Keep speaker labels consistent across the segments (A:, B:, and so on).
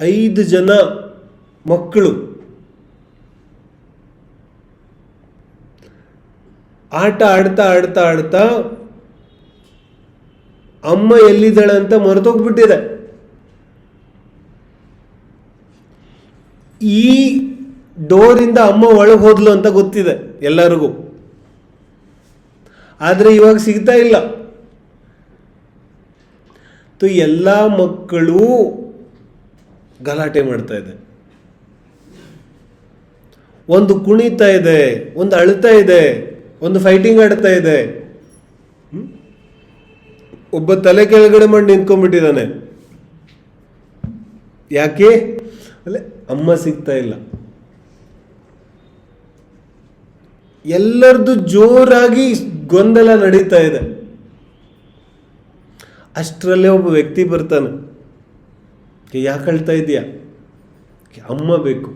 A: ಐದು ಜನ ಮಕ್ಕಳು. ಆಟ ಆಡ್ತಾ ಆಡ್ತಾ ಆಡ್ತಾ ಅಮ್ಮ ಎಲ್ಲಿದ್ದಾಳೆ ಅಂತ ಮರೆತೋಗ್ಬಿಟ್ಟಿದೆ. ಈ ಡೋರಿಂದ ಅಮ್ಮ ಒಳಗೆ ಹೋದ್ಲು ಅಂತ ಗೊತ್ತಿದೆ ಎಲ್ಲರಿಗೂ. ಆದರೆ ಇವಾಗ ಸಿಗ್ತಾ ಇಲ್ಲ. ಎಲ್ಲ ಮಕ್ಕಳು ಗಲಾಟೆ ಮಾಡ್ತಾ ಇದೆ. ಒಂದು ಕುಣಿತಾ ಇದೆ, ಒಂದು ಅಳ್ತಾ ಇದೆ, ಒಂದು ಫೈಟಿಂಗ್ ಆಡ್ತಾ ಇದೆ. ಒಬ್ಬ ತಲೆ ಕೆಳಗಡೆ ಮಾಡಿ ನಿಂತ್ಕೊಂಡ್ಬಿಟ್ಟಿದ್ದಾನೆ. ಯಾಕೆ? ಅಲ್ಲೇ, ಅಮ್ಮ ಸಿಗ್ತಾ ಇಲ್ಲ. ಎಲ್ಲರದು ಜೋರಾಗಿ ಗೊಂದಲ ನಡೀತಾ ಇದೆ. ಅಷ್ಟರಲ್ಲೇ ಒಬ್ಬ ವ್ಯಕ್ತಿ ಬರ್ತಾನೆ. ಯಾಕೆ ಅಳ್ತಾ ಇದೆಯಾ ಅಮ್ಮ ಬೇಕು?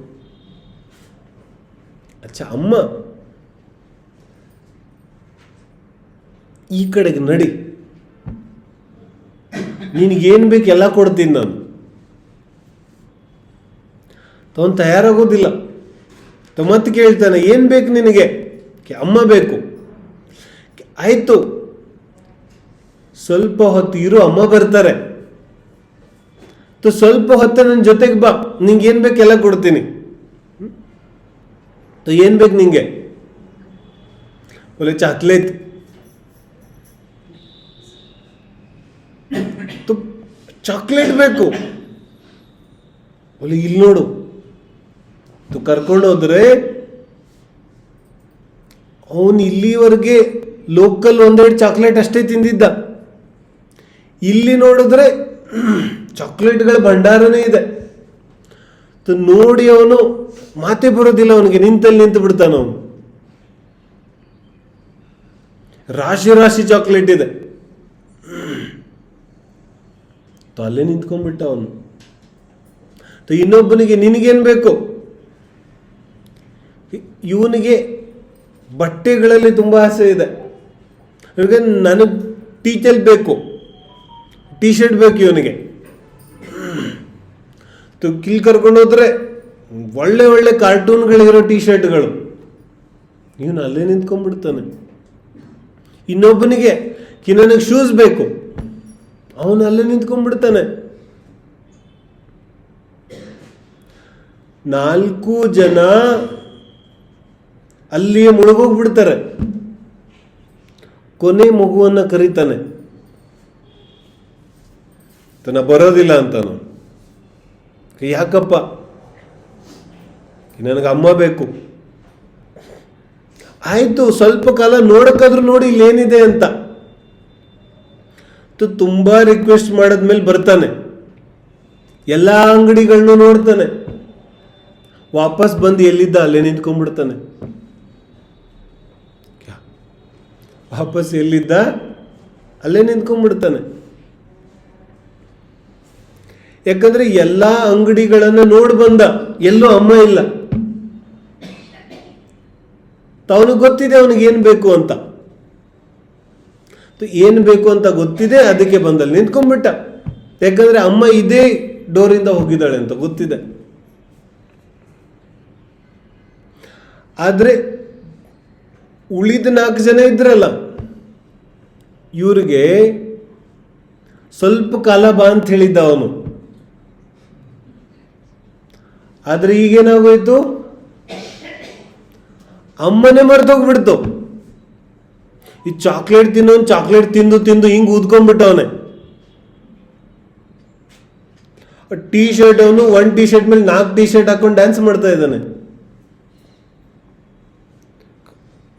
A: ಅಚ್ಚ, ಅಮ್ಮ. ಈ ಕಡೆಗೆ ನಡಿ. ನಿನಗೇನು ಬೇಕು ಎಲ್ಲ ಕೊಡ್ತೀನಿ ನಾನು. ಅವನು ತಯಾರಾಗೋದಿಲ್ಲ. ಮತ್ತೆ ಕೇಳ್ತಾನೆ, ಏನು ಬೇಕು ನಿನಗೆ? ಅಮ್ಮ ಬೇಕು? ಆಯ್ತು. ಸ್ವಲ್ಪ ಹೊತ್ತು ಇರು, ಅಮ್ಮ ಬರ್ತಾರೆ. ಸ್ವಲ್ಪ ಹೊತ್ತು ನನ್ನ ಜೊತೆಗೆ ಬಾ. ನಿಂಗೆ ಏನು ಬೇಕು ಎಲ್ಲ ಕೊಡ್ತೀನಿ? ತು ಏನು ಬೇಕು ನಿಂಗೆ? ಒಳ್ಳೆ ಚಾಕ್ಲೇಟ್. ತು ಚಾಕ್ಲೇಟ್ ಬೇಕು. ಒಳ್ಳೆ ಇಲ್ಲಿ ನೋಡು. ತು ಕರ್ಕೊಂಡು ಹೋದ್ರೆ ಅವನು ಇಲ್ಲಿವರೆಗೆ ಲೋಕಲ್ ಒಂದೆರಡು ಚಾಕ್ಲೇಟ್ ಅಷ್ಟೇ ತಿಂದಿದ್ದ. ಇಲ್ಲಿ ನೋಡಿದ್ರೆ ಚಾಕ್ಲೇಟ್ಗಳ ಭಂಡಾರನೇ ಇದೆ. ನೋಡಿ ಅವನು ಮಾತೆ ಬರೋದಿಲ್ಲ ಅವನಿಗೆ, ನಿಂತಲ್ಲಿ ನಿಂತು ಬಿಡ್ತಾನ ಅವನು. ರಾಶಿ ರಾಶಿ ಚಾಕ್ಲೇಟ್ ಇದೆ. ಅಲ್ಲೇ ನಿಂತ್ಕೊಂಡ್ಬಿಟ್ಟ ಅವನು. ಇನ್ನೊಬ್ಬನಿಗೆ ನಿನಗೇನು ಬೇಕು? ಇವನಿಗೆ ಬಟ್ಟೆಗಳಲ್ಲಿ ತುಂಬ ಆಸೆ ಇದೆ. ಇವಾಗ ನನಗೆ ಟೀಚರ್ ಬೇಕು. ಟೀ ಶರ್ಟ್ ಬೇಕು ಇವನಿಗೆ. ತು ಕಿಲ್ ಕರ್ಕೊಂಡು ಹೋದ್ರೆ ಒಳ್ಳೆ ಒಳ್ಳೆ ಕಾರ್ಟೂನ್ಗಳಿರೋ ಟಿ ಶರ್ಟ್ಗಳು ಇವನು ಅಲ್ಲೇ ನಿಂತ್ಕೊಂಡ್ಬಿಡ್ತಾನೆ. ಇನ್ನೊಬ್ಬನಿಗೆ ಕಿ ನನಗೆ ಶೂಸ್ ಬೇಕು. ಅವನು ಅಲ್ಲೇ ನಿಂತ್ಕೊಂಡ್ಬಿಡ್ತಾನೆ. ನಾಲ್ಕು ಜನ ಅಲ್ಲಿಯೇ ಮುಳುಗೋಗ್ಬಿಡ್ತಾರೆ. ಕೊನೆ ಮಗುವನ್ನು ಕರೀತಾನೆ. ತನ್ನ ಬರೋದಿಲ್ಲ ಅಂತಾನು. ಯಾಕಪ್ಪ ನನಗೆ ಅಮ್ಮ ಬೇಕು. ಆಯಿತು, ಸ್ವಲ್ಪ ಕಾಲ ನೋಡಕ್ಕಾದ್ರೂ ನೋಡಿ ಇಲ್ಲೇನಿದೆ ಅಂತ. ತುಂಬಾ ರಿಕ್ವೆಸ್ಟ್ ಮಾಡಿದ್ಮೇಲೆ ಬರ್ತಾನೆ. ಎಲ್ಲ ಅಂಗಡಿಗಳನ್ನೂ ನೋಡ್ತಾನೆ. ವಾಪಸ್ ಬಂದು ಎಲ್ಲಿದ್ದ? ಅಲ್ಲೇ ನಿಂತ್ಕೊಂಡ್ಬಿಡ್ತಾನೆ. ವಾಪಸ್ ಎಲ್ಲಿದ್ದ? ಅಲ್ಲೇ ನಿಂತ್ಕೊಂಡ್ಬಿಡ್ತಾನೆ. ಯಾಕಂದ್ರೆ ಎಲ್ಲಾ ಅಂಗಡಿಗಳನ್ನು ನೋಡಿ ಬಂದ, ಎಲ್ಲೂ ಅಮ್ಮ ಇಲ್ಲ. ಅವನಿಗೆ ಗೊತ್ತಿದೆ ಅವನಿಗೆ ಏನು ಬೇಕು ಅಂತ. ಏನು ಬೇಕು ಅಂತ ಗೊತ್ತಿದೆ, ಅದಕ್ಕೆ ಬಂದಲ್ಲಿ ನಿಂತ್ಕೊಂಡ್ಬಿಟ್ಟ. ಯಾಕಂದ್ರೆ ಅಮ್ಮ ಇದೇ ಡೋರಿಂದ ಹೋಗಿದ್ದಾಳೆ ಅಂತ ಗೊತ್ತಿದೆ. ಆದರೆ ಉಳಿದ ನಾಲ್ಕು ಜನ ಇದ್ರಲ್ಲ, ಇವ್ರಿಗೆ ಸ್ವಲ್ಪ ಕಾಲ ಬಾ ಅಂತ ಹೇಳಿದ್ದ ಅವನು. ಆದ್ರೆ ಈಗೇನಾಗೋಯ್ತು? ಅಮ್ಮನೆ ಮರ್ತೋಗ್ಬಿಡ್ತು ಈ ಚಾಕ್ಲೇಟ್ ತಿನ್ನೋನು ಚಾಕ್ಲೇಟ್ ತಿಂದು ತಿಂದು ಹಿಂಗ್ ಊದ್ಕೊಂಡ್ಬಿಟ್ಟವನೆ. ಟೀ ಶರ್ಟ್ ಅವನು ಒನ್ ಟೀ ಶರ್ಟ್ ಮೇಲೆ ನಾಲ್ಕು ಟೀ ಶರ್ಟ್ ಹಾಕೊಂಡು ಡ್ಯಾನ್ಸ್ ಮಾಡ್ತಾ ಇದ್ದಾನೆ.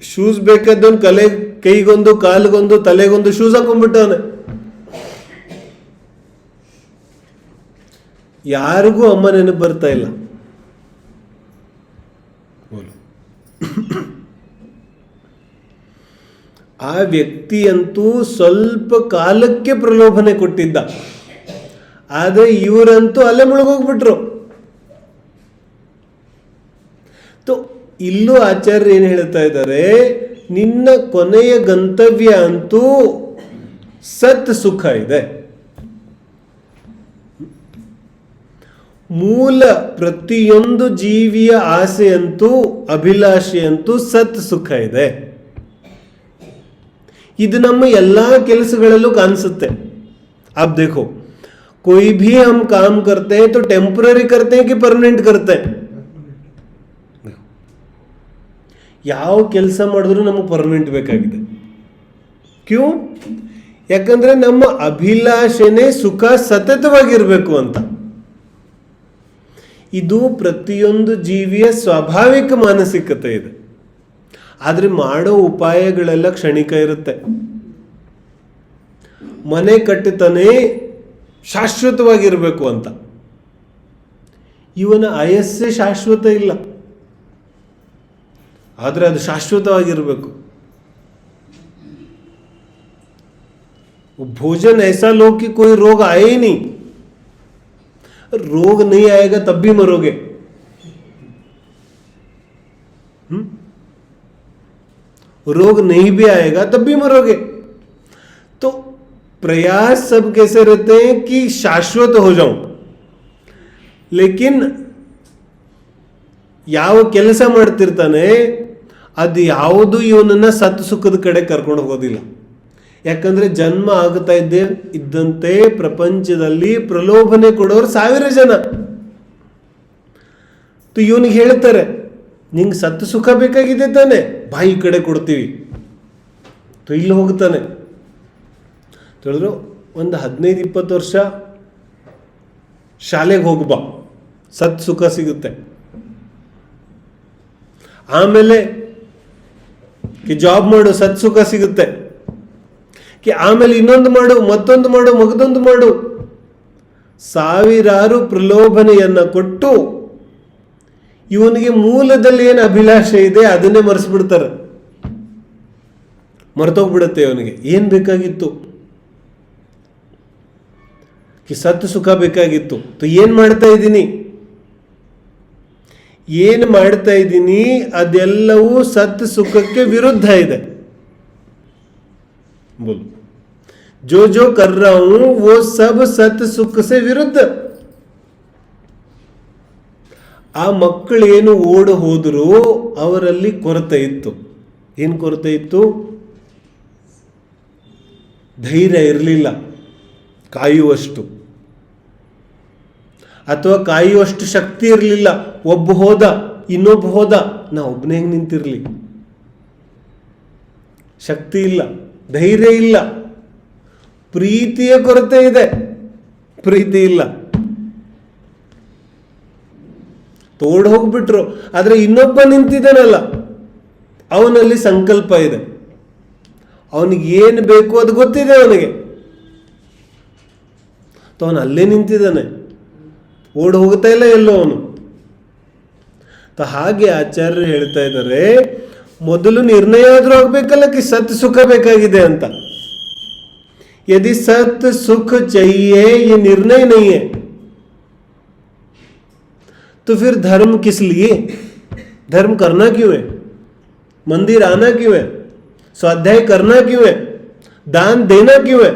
A: ಶೂಸ್ ಬೇಕಾದವನು ಕಲೆ, ಕೈಗೊಂದು, ಕಾಲಿಗೊಂದು, ತಲೆಗೊಂದು ಶೂಸ್ ಹಾಕೊಂಡ್ಬಿಟ್ಟವನೆ. ಯಾರಿಗೂ ಅಮ್ಮ ನೆನಪು ಬರ್ತಾ ಇಲ್ಲ. ಆ ವ್ಯಕ್ತಿಯಂತೂ ಸ್ವಲ್ಪ ಕಾಲಕ್ಕೆ ಪ್ರಲೋಭನೆ ಕೊಟ್ಟಿದ್ದ. ಆದರೆ ಇವರಂತೂ ಅಲ್ಲೇ ಮುಳುಗೋಗ್ಬಿಟ್ರು. ಇಲ್ಲೂ ಆಚಾರ್ಯ ಏನು ಹೇಳ್ತಾ ಇದ್ದಾರೆ? ನಿನ್ನ ಕೊನೆಯ ಗಂತವ್ಯ ಅಂತೂ ಸತ್ ಸುಖ ಇದೆ. ಮೂಲ ಪ್ರತಿಯೊಂದು ಜೀವಿಯ ಆಸೆಯಂತೂ ಅಭಿಲಾಷೆಯಂತೂ ಸತ್ ಸುಖ ಇದೆ ಇದು ನಮ್ಮ ಎಲ್ಲ ಕೆಲಸಗಳಲ್ಲೂ ಕಾಣಿಸುತ್ತೆ आप देखो कोई भी हम काम करते हैं तो टेम्पररी करते हैं कि परमानेंट करते हैं ಯಾವ ಕೆಲಸ ಮಾಡಿದ್ರು ನಮಗೆ ಪರ್ಮನೆಂಟ್ ಬೇಕಾಗಿದೆ ಕ್ಯೂ ಯಾಕಂದ್ರೆ ನಮ್ಮ ಅಭಿಲಾಷೆನೇ ಸುಖ ಸತತವಾಗಿರಬೇಕು ಅಂತ ಇದು ಪ್ರತಿಯೊಂದು ಜೀವಿಯ ಸ್ವಾಭಾವಿಕ ಮಾನಸಿಕತೆ ಇದೆ ಆದರೆ ಮಾಡೋ ಉಪಾಯಗಳೆಲ್ಲ ಕ್ಷಣಿಕ ಇರುತ್ತೆ ಮನೆ ಕಟ್ಟುತ್ತಾನೆ ಶಾಶ್ವತವಾಗಿರಬೇಕು ಅಂತ ಇವನ ಆಯಸ್ಸೇ ಶಾಶ್ವತ ಇಲ್ಲ ಆದರೆ ಅದು ಶಾಶ್ವತವಾಗಿರಬೇಕು भोजन ऐसा लो कि कोई रोग आए ही नहीं रोग नहीं आएगा तब भी मरोगे हम्म? रोग नहीं भी आएगा तब भी मरोगे तो प्रयास सब कैसे रहते हैं कि शाश्वत हो जाऊं लेकिन ಯಾವ ಕೆಲಸ ಮಾಡ್ತಿರ್ತಾನೆ ಅದು ಯಾವುದು ಇವನನ್ನ ಸತ್ ಸುಖದ ಕಡೆ ಕರ್ಕೊಂಡು ಹೋಗೋದಿಲ್ಲ ಯಾಕಂದ್ರೆ ಜನ್ಮ ಆಗ್ತಾ ಇದ್ದೆ ಇದ್ದಂತೆ ಪ್ರಪಂಚದಲ್ಲಿ ಪ್ರಲೋಭನೆ ಕೊಡೋರು ಸಾವಿರ ಜನ. ಇವನಿಗೆ ಹೇಳ್ತಾರೆ, ನಿಂಗೆ ಸತ್ತು ಸುಖ ಬೇಕಾಗಿದೆ ತಾನೆ, ಬಾಯಿ ಕಡೆ ಕೊಡ್ತೀವಿ. ತು ಇಲ್ಲಿ ಹೋಗ್ತಾನೆ. ತಿಳಿದ್ರು ಒಂದು ಹದಿನೈದು ಇಪ್ಪತ್ತು ವರ್ಷ ಶಾಲೆಗೆ ಹೋಗ್ಬಾ ಸತ್ ಸುಖ ಸಿಗುತ್ತೆ. ಆಮೇಲೆ ಜಾಬ್ ಮಾಡು, ಸತ್ ಸುಖ ಸಿಗುತ್ತೆ. ಆಮೇಲೆ ಇನ್ನೊಂದು ಮಾಡು, ಮತ್ತೊಂದು ಮಾಡು, ಮಗದೊಂದು ಮಾಡು. ಸಾವಿರಾರು ಪ್ರಲೋಭನೆಯನ್ನ ಕೊಟ್ಟು ಇವನಿಗೆ ಮೂಲದಲ್ಲಿ ಏನು ಅಭಿಲಾಷೆ ಇದೆ ಅದನ್ನೇ ಮರೆಸ್ಬಿಡ್ತಾರೆ. ಮರೆತೋಗ್ಬಿಡುತ್ತೆ ಇವನಿಗೆ ಏನು ಬೇಕಾಗಿತ್ತು? ಸತ್ತು ಸುಖ ಬೇಕಾಗಿತ್ತು. ಏನು ಮಾಡ್ತಾ ಇದ್ದೀನಿ? ಏನು ಮಾಡ್ತಾ ಇದ್ದೀನಿ? ಅದೆಲ್ಲವೂ ಸತ್ ಸುಖಕ್ಕೆ ವಿರುದ್ಧ ಇದೆ. बोलो जो जो कर रहा हूं वो सब सत सुख से ವಿರುದ್ಧ ಆ ಮಕ್ಕಳು ಏನು ಓಡು ಹೋದ್ರು ಅವರಲ್ಲಿ ಕೊರತೆ ಇತ್ತು ಏನು ಕೊರತೆ ಇತ್ತು ಧೈರ್ಯ ಇರಲಿಲ್ಲ ಕಾಯುವಷ್ಟು ಅಥವಾ ಕಾಯುವಷ್ಟು ಶಕ್ತಿ ಇರಲಿಲ್ಲ ಒಬ್ಬ ಹೋದ ಇನ್ನೊಬ್ಬ ಹೋದ ನಾ ಒಬ್ಬನೇ ಹೆಂಗೆ ನಿಂತಿರ್ಲಿ ಶಕ್ತಿ ಇಲ್ಲ ಧೈರ್ಯ ಇಲ್ಲ. ಪ್ರೀತಿಯ ಕೊರತೆ ಇದೆ. ಪ್ರೀತಿ ಇಲ್ಲ. ತೋಡ್ ಹೋಗ್ಬಿಟ್ರು. ಆದ್ರೆ ಇನ್ನೊಬ್ಬ ನಿಂತಿದ್ದಾನಲ್ಲ. ಅವನಲ್ಲಿ ಸಂಕಲ್ಪ ಇದೆ. ಅವನಿಗೆ ಏನು ಬೇಕು ಅದು ಗೊತ್ತಿದೆ ಅವನಿಗೆ. ಅವನು ಅಲ್ಲೇ ನಿಂತಿದ್ದಾನೆ. ಓಡ್ ಹೋಗ್ತಾ ಇಲ್ಲ ಎಲ್ಲೋ ಅವನು. ಹಾಗೆ ಆಚಾರ್ಯರು ಹೇಳ್ತಾ ಇದ್ದಾರೆ ಮೊದಲು ನಿರ್ಣಯ ಆದ್ರೂ ಆಗ್ಬೇಕಲ್ಲ ಕಿ ಸತ್ ಸುಖ ಬೇಕಾಗಿದೆ ಅಂತ यदि सत सुख चाहिए ये निर्णय नहीं है तो फिर धर्म किस लिए धर्म करना क्यों है मंदिर आना क्यों है स्वाध्याय करना क्यों है दान देना क्यों है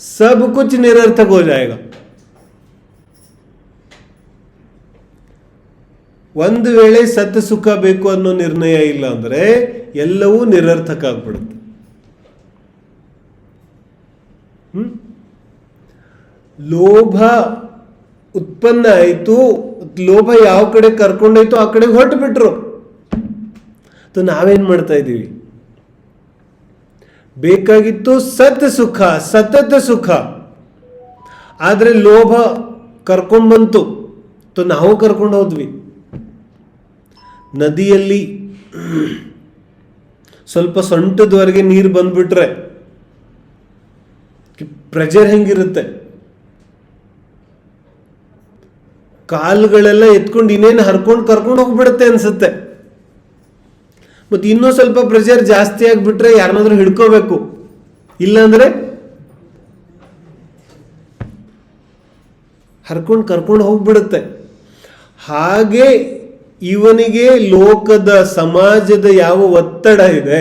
A: सब कुछ निरर्थक हो जाएगा ಒಂದು ವೇಳೆ ಸತ್ ಸುಖ ಬೇಕು ಅನ್ನೋ ನಿರ್ಣಯ ಇಲ್ಲ ಅಂದರೆ ಎಲ್ಲವೂ ನಿರರ್ಥಕ ಆಗ್ಬಿಡುತ್ತೆ? ಲೋಭ ಉತ್ಪನ್ನ ಆಯಿತು, ಲೋಭ ಯಾವ ಕಡೆ ಕರ್ಕೊಂಡೋಯ್ತು ಆ ಕಡೆ ಹೊರಟು ಬಿಟ್ರು ನಾವೇನ್ ಮಾಡ್ತಾ ಇದ್ದೀವಿ? ಬೇಕಾಗಿತ್ತು ಸತ್ ಸುಖ, ಸತತ ಸುಖ. ಆದರೆ ಲೋಭ ಕರ್ಕೊಂಡ್ಬಂತು ತು ನಾವು ಕರ್ಕೊಂಡು ಹೋದ್ವಿ. ನದಿಯಲ್ಲಿ ಸ್ವಲ್ಪ ಸೊಂಟದವರೆಗೆ ನೀರು ಬಂದ್ಬಿಟ್ರೆ ಪ್ರೆಜರ್ ಹೆಂಗಿರುತ್ತೆ? ಕಾಲುಗಳೆಲ್ಲ ಎತ್ಕೊಂಡು ಇನ್ನೇನು ಹರ್ಕೊಂಡು ಕರ್ಕೊಂಡು ಹೋಗ್ಬಿಡುತ್ತೆ ಅನ್ಸುತ್ತೆ. ಮತ್ತು ಇನ್ನೂ ಸ್ವಲ್ಪ ಪ್ರೆಷರ್ ಜಾಸ್ತಿ ಆಗಿಬಿಟ್ರೆ ಯಾರನ್ನಾದ್ರೂ ಹಿಡ್ಕೋಬೇಕು. ಇಲ್ಲಾಂದ್ರೆ ಹರ್ಕೊಂಡು ಕರ್ಕೊಂಡು ಹೋಗ್ಬಿಡುತ್ತೆ. ಹಾಗೆ ಇವನಿಗೆ ಲೋಕದ ಸಮಾಜದ ಯಾವ ಒತ್ತಡ ಇದೆ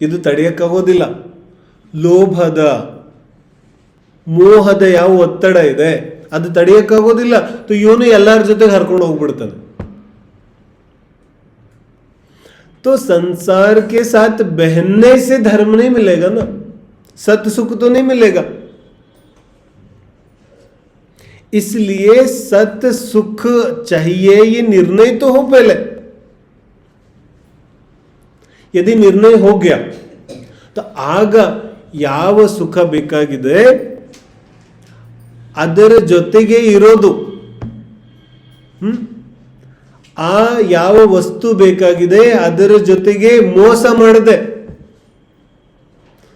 A: ಇದು ತಡೆಯಕ್ಕಾಗೋದಿಲ್ಲ ಲೋಭದ ಮೋಹದ ಯಾವ ಒತ್ತಡ ಇದೆ ಅದು ತಡೆಯಕ್ಕಾಗೋದಿಲ್ಲ ತು ಇವನು ಎಲ್ಲರ ಜೊತೆಗೆ ಹರ್ಕೊಂಡು ಹೋಗ್ಬಿಡ್ತಾನೆ तो संसार के साथ बहनने से धर्म नहीं मिलेगा ना सत सुख तो नहीं मिलेगा इसलिए सत सुख चाहिए ये निर्णय तो हो पहले यदि निर्णय हो गया तो ಆಗ ಯಾವ ಸುಖ ಬೇಕಾಗಿದೆ ಅದರ ಜೊತೆಗೆ ಇರೋದು ಹ್ಮ್ ಆ ಯಾವ ವಸ್ತು ಬೇಕಾಗಿದೆ ಅದರ ಜೊತೆಗೆ ಮೋಸ ಮಾಡದೆ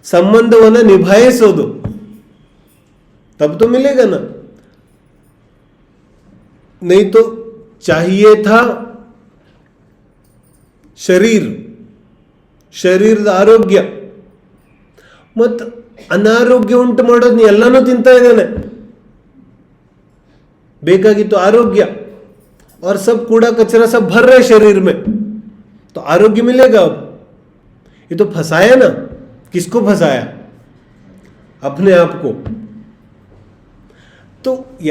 A: ಸಂಬಂಧವನ್ನು ನಿಭಾಯಿಸೋದು तब तो मिलेगा ना नहीं तो चाहिए था ಶರೀರ್ ಶರೀರದ ಆರೋಗ್ಯ ಮತ್ತು ಅನಾರೋಗ್ಯ ಉಂಟು ಮಾಡೋದು ಎಲ್ಲನೂ ತಿಂತಾ ಇದ್ದಾನೆ ಬೇಕಾಗಿತ್ತು ಆರೋಗ್ಯ और सब कूड़ा कचरा सब भर रहे शरीर में तो आरोग्य मिलेगा अब ये तो फंसाया ना किसको फंसाया अपने आप को तो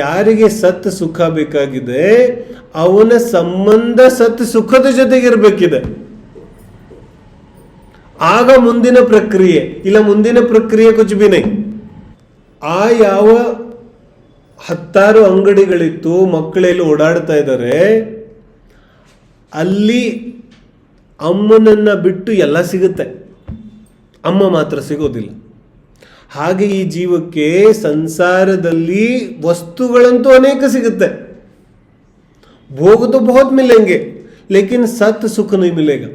A: ಯಾರಿಗೆ ಸತ್ ಸುಖ ಬೇಕಾಗಿದೆ, ಅವನ ಸಂಬಂಧ ಸತ್ ಸುಖದ ಜೊತೆಗಿರ್ಬೇಕಿದೆ ಆಗ ಮುಂದಿನ ಪ್ರಕ್ರಿಯೆ, ಇಲ್ಲ ಮುಂದಿನ ಪ್ರಕ್ರಿಯೆ ಕುಚ್ ಬಿ ನೈ. ಆ ಯಾವ ಹತ್ತಾರು ಅಂಗಡಿಗಳಿತ್ತು, ಮಕ್ಕಳೆಲ್ಲ ಓಡಾಡ್ತಾ ಇದ್ದಾರೆ, ಅಲ್ಲಿ ಅಮ್ಮನನ್ನ ಬಿಟ್ಟು ಎಲ್ಲ ಸಿಗುತ್ತೆ. ಅಮ್ಮ ಮಾತ್ರ ಸಿಗೋದಿಲ್ಲ. ಹಾಗೆ ಈ ಜೀವಕ್ಕೆ ಸಂಸಾರದಲ್ಲಿ ವಸ್ತುಗಳಂತೂ ಅನೇಕ ಸಿಗುತ್ತೆ ಭೋಗ तो बहुत मिलेंगे लेकिन सत सुख नहीं मिलेगा